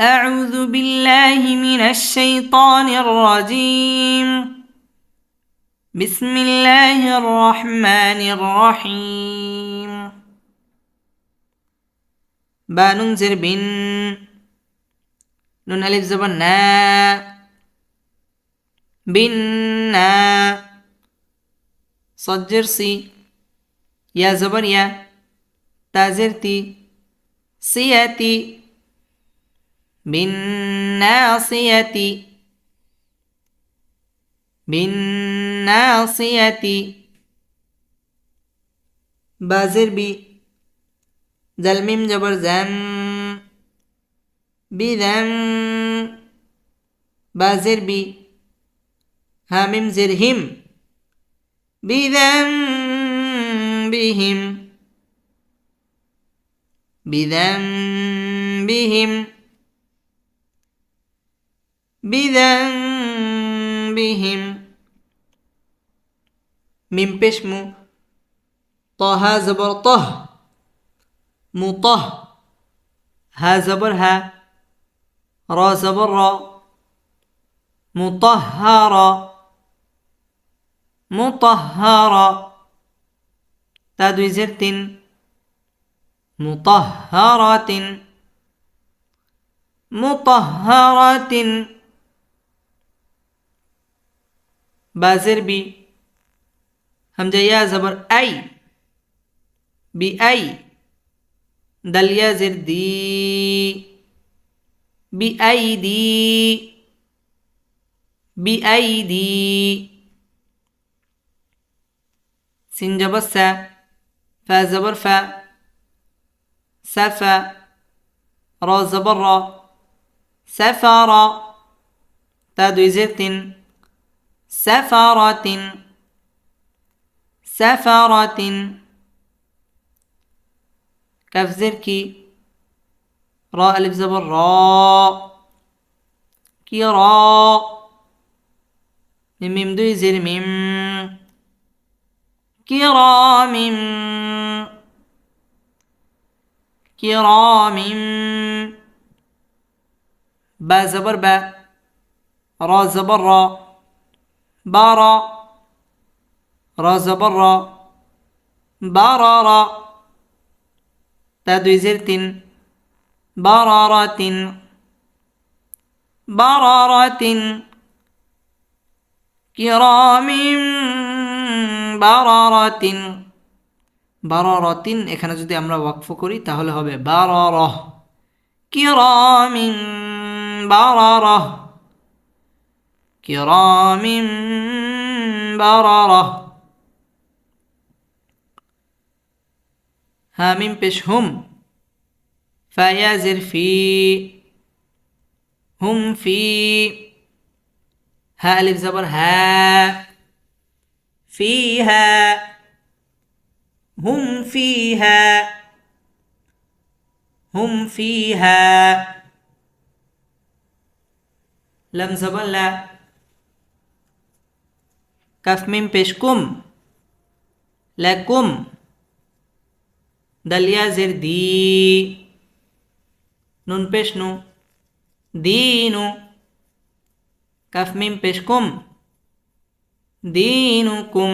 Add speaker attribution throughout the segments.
Speaker 1: أعوذ بالله من الشيطان الرجيم. بسم الله الرحمن الرحيم. باننزر بن نون ألف زبر نا. بنا صجر سي يا زبر يا. تازرتي سياتي. بالناصية بالناصية بازر بي زلميم جبر زم بذم بازر بي هامم زرهم بذنبهم بذنبهم بذنبهم. من بشمو طه زبر طه. مطه ها زبر ها. را زبر را. مطهرا مطهرا تادوي زرت مطهرة مطهرة بازر بي. همجة يا زبر أي. بأي دل يا زر دي. بأيدي بأيدي سين جبر سا. فا زبر فا. سفا را زبر را. سفر تادو زرتن سفرة. سفرة. كف زركي. راء ألف زبر. راء كرا ميم دوي زر ميم. كرام كرام با زبر با. را زبر را. بارا را زبر را برارا تادوي زرت برارات برارات কিরাম বারারাতিন বারারাতিন এখানে যদি আমরা ওয়াকফ করি তাহলে হবে বারারহ কিরামিন বারারহ كرام بررة. ها من بش هم فيزر في. هم في. ها ألف زبر ها. فيها. هم فيها. هم فيها. لم زبر لا. كف ميم بشكم لكم دليا زر دي نون بشنو دينو কাফ মিম পেশ কুম দিনুকুম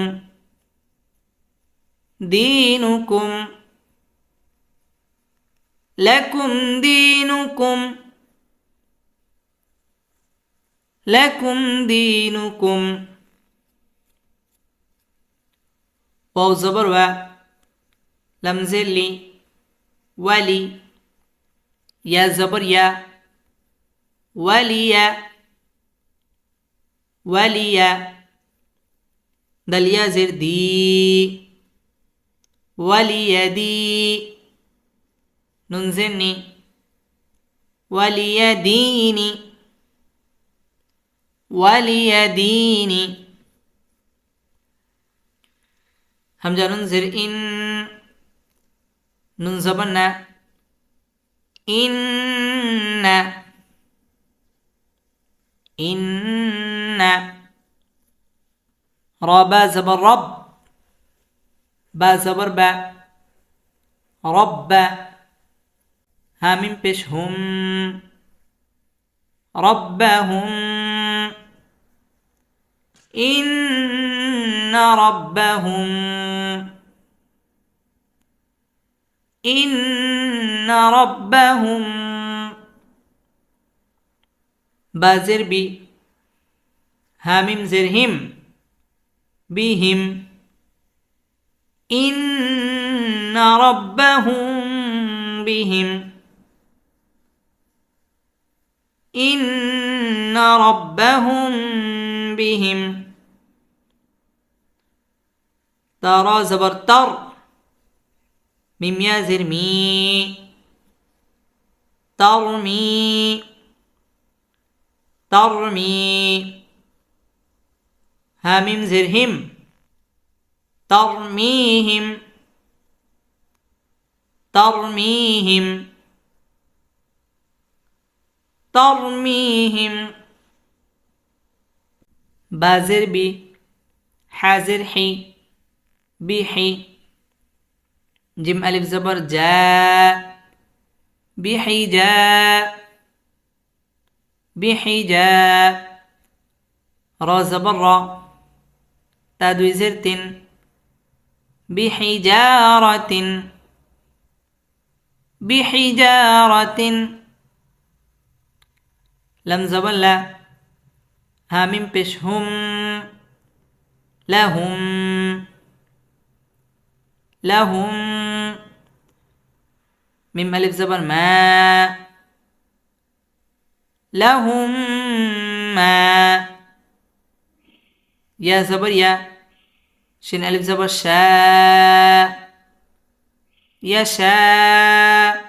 Speaker 1: দিনুকুম লাকুম vav zabır ve lam zelli veli ya zabır ya veliye veliye dal ya zir di veliyedi nun zenni veliyedini veliyedini همزة نون زير إن نون زبنا إن إن ربا زبر رب با زبر با رب هامين بيش هم ربهم إن ربهم إن ربهم بازر بي هامم زرهم بهم. إن ربهم بهم. إن ربهم بهم. ترى زبر تر ميم يازر مي ترمي. ترمي. هاميم زرهم. ترميهم. ترميهم. ترميهم. بازر بي. حازر حي. بيحي. جيم ألف زبر جاء بيحي جاء بيحي جاء را زبر را. تاد وزرت بحجارة بحجارة لم زبل هامم بشهم لهم لهم من ألف زبر ما لهم ما يا زبر يا شين ألف زبر شاء. يشاء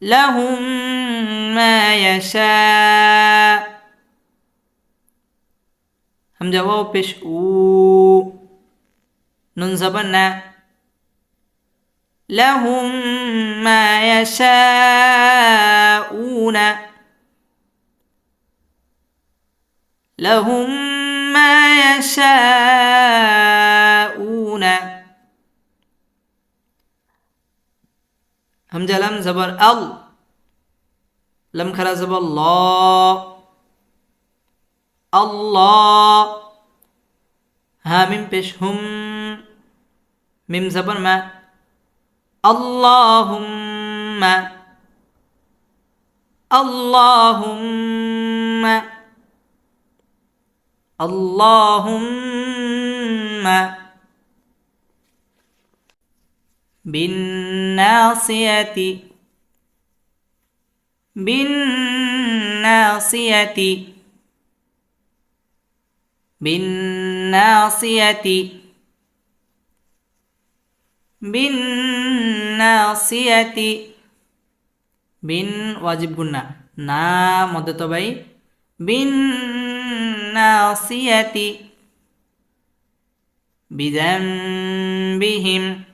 Speaker 1: لهم ما يشاء. همزة واو بيش أو نون زبرنا لهم ما يشاءون لهم ما يشاءون همزة لم زبر ال لم خرا زبر الله الله ها ميم পেশ هم মিম زبر ما. اللهم. اللهم. اللهم. بالناصية. بالناصية. بالناصية. বিন্নাসিয়াতি। বিন ওয়াজিব গুন্না না মদত ভাই বিনিয়াতি বিজাম বিহিম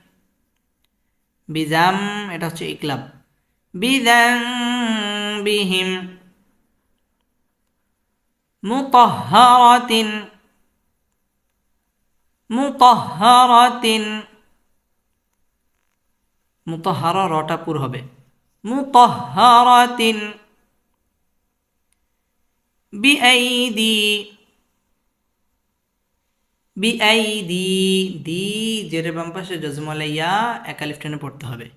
Speaker 1: বিজাম, এটা হচ্ছে ইকলাব। বিজাম্বিহিম। মুতহরাতিন। মুতহরাতিন। মুতাহহারা রটা পুর হবে। মুতাহহারাতিন বিআইদি বিআইদি, দি জের বাম পাশে জজমালাইয়া একালিফ টেনে পড়তে হবে।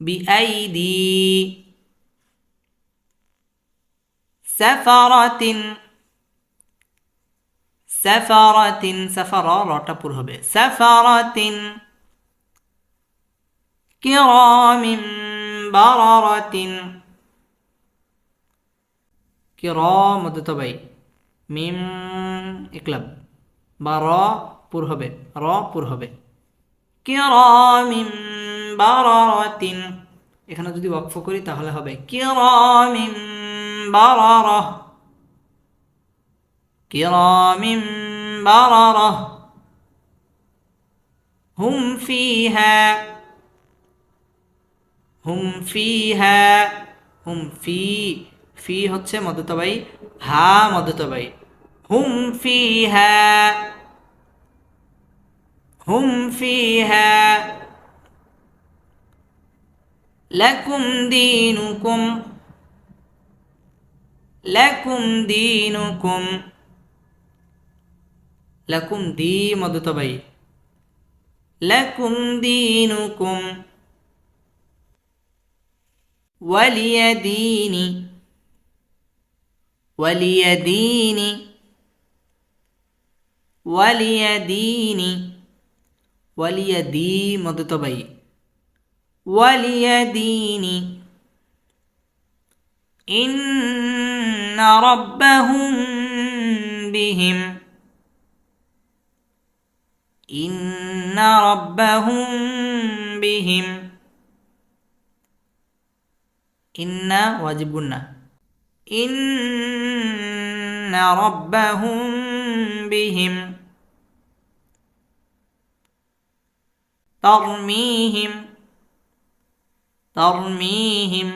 Speaker 1: বিআইদি, সাফারাতিন সাফারাতিন সাফারা রটা পুর হবে। সাফারাতিন র মধ্যে তো ভাই মিম ইকলাব বা র পুর হবে. র পুর হবে. এখানে যদি ওয়াকফ করি তাহলে হবে কিরামিম বারারাহ কিরামিম বারারাহ হুম ফিহা হুম ফিহা হুম ফি ফি হচ্ছে মধ্যতবাই হা মধ্যতবাই হুম হুম ফিহা লাকুম দিনুকুম, লাকুম দীনুকুম, লাকুম দি মদত ভাই লাকুম দীনুকুম। وليديني. وليديني. واليدين واليدي مدتبي وليديني. إن ربهم بهم. إن ربهم بهم. ইন্না ওয়াজিবুন্না ইন্না রব্বাহুম বিহিম। তরমিহিম। তরমিহিম।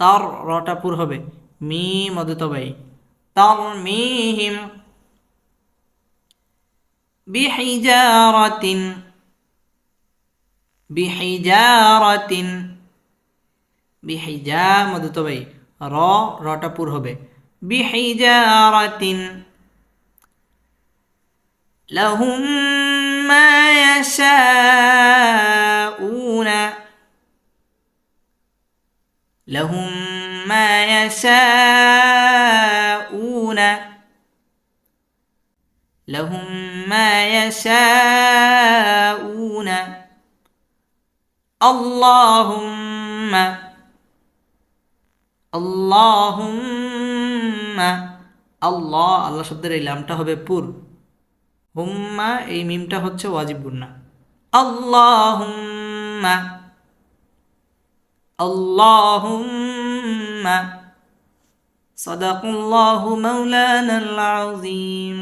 Speaker 1: তর রটা পুর হবে। মি মদতবাই তরমিহিম। বিহিজারাতিন। বিহিজারাতিন। বিহিজা মদত ভাই র রটা পুর হবে বিহিজারাতিন لهم ما يشاءون لهم ما يشاءون لهم ما يشاءون اللهم اللهم আল্লাহ আল্লাহ শব্দের এই লামটা হবে পুর হুম্মা এই মিমটা হচ্ছে ওয়াজিব গুন্না আল্লাহুম্মা اللهم صدق الله مولانا العظيم